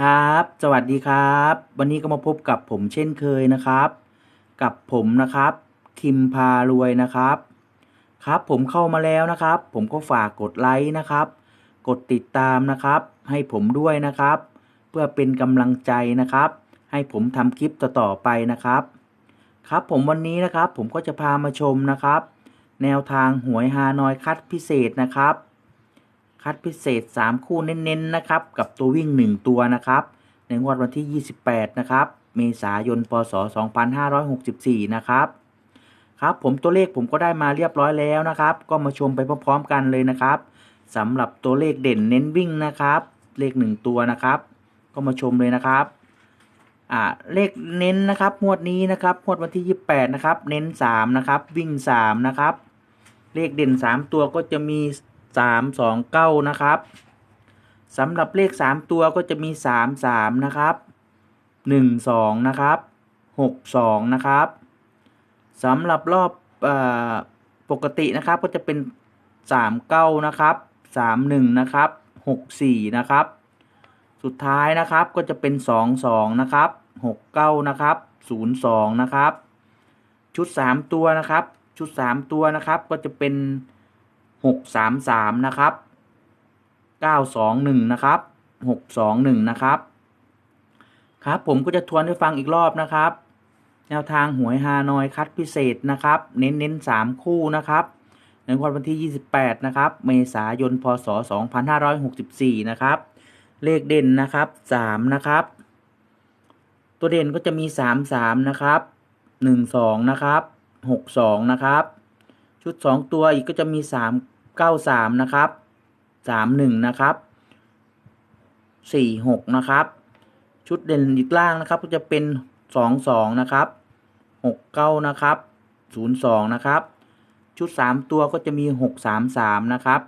ครับ สวัสดีครับ วันนี้ก็มาพบกับผมเช่นเคยนะครับ กับผมนะครับ คิมพารวยนะครับ ครับผมเข้ามาแล้วนะครับ ผมก็ฝากกดไลค์นะครับ กดติดตามนะครับ ให้ผมด้วยนะครับ เพื่อเป็นกำลังใจนะครับ ให้ผมทำคลิปต่อๆไปนะครับ ครับผมวันนี้นะครับ ผมก็จะพามาชมนะครับ แนวทางหวยฮานอยคัดพิเศษนะครับ คัดพิเศษ 3 คู่เน้นๆนะครับกับตัววิ่ง 1 ตัวนะครับในงวดวันที่ 28 นะครับ เมษายน พศ 2564 นะครับครับผมตัวเลขผมก็ได้มาเรียบร้อยแล้วนะครับ ก็มาชมไปพร้อมๆกันเลยนะครับสำหรับตัวเลขเด่นเน้นวิ่งนะครับ เลข 1 ตัวนะครับ ก็มาชมเลยนะครับอ่าเลขเน้นนะครับงวดนี้นะครับงวดวันที่ 28 นะครับ เน้น 3 นะครับ วิ่ง 3 นะครับ เลขเด่น 3 ตัวก็จะมี 3 2 9นะครับสำหรับเลข3ตัวก็จะมี3 3นะครับ1 2นะครับ6 2นะครับสำหรับรอบอปกตินะครับก็จะเป็น3 9นะครับ3 1นะครับ6 4นะครับ สุดท้ายนะครับก็จะเป็น2 2นะครับ6 9นะครับ0 2นย์สองนะครับ ชุด3ตัวนะครับ ชุด3ตัวนะครับก็จะเป็น 6 3 3 นะครับ 9 2 1 นะครับ 6 2 1 นะครับ ครับผมก็จะทวนให้ฟังอีกรอบนะครับ แนวทางหวยฮานอยคัดพิเศษนะครับ เน้นเน้น3คู่นะครับในวันที่ 28 นะครับ เมษายน พศ 2564 นะครับ เลขเด่นนะครับ 3 นะครับ ตัวเด่นก็จะมี 3 3 นะครับ 1 2 นะครับ 6 2 นะครับ ชุด 2 ตัวอีกก็จะมี 3 9 3 นะครับ 3 1 นะครับ 4 6 นะครับ ชุดเด่นอีกล่างนะครับ ก็จะเป็น 2 2 นะครับ 6 9 นะครับ 0 2 นะครับ ชุด 3 ตัวก็จะมี 6 3 3 นะครับ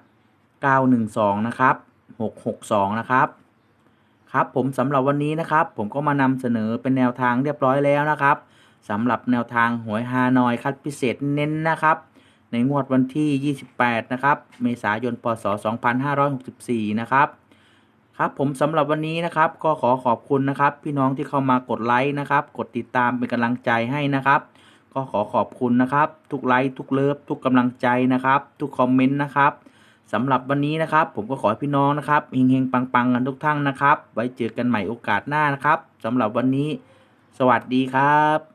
9 1 2 นะครับ 6 6 2 นะครับครับผมสำหรับวันนี้นะครับ ผมก็มานำเสนอเป็นแนวทางเรียบร้อยแล้วนะครับสำหรับแนวทางหวยฮานอยคัดพิเศษเน้นนะครับ ในงวดวันที่ 28 นะครับ เมษายน พศ 2564 นะครับ ครับผมสำหรับวันนี้นะครับ ก็ขอขอบคุณนะครับ พี่น้องที่เข้ามากดไลค์นะครับ กดติดตามเป็นกำลังใจให้นะครับ ก็ขอขอบคุณนะครับ ทุกไลค์ทุกเลิฟทุกกำลังใจนะครับ ทุกคอมเมนต์นะครับสำหรับวันนี้นะครับ ผมก็ขอให้พี่น้องนะครับเฮงๆปังๆกันทุกท่านนะครับ ไว้เจอกันใหม่โอกาสหน้านะครับสำหรับวันนี้ สวัสดีครับ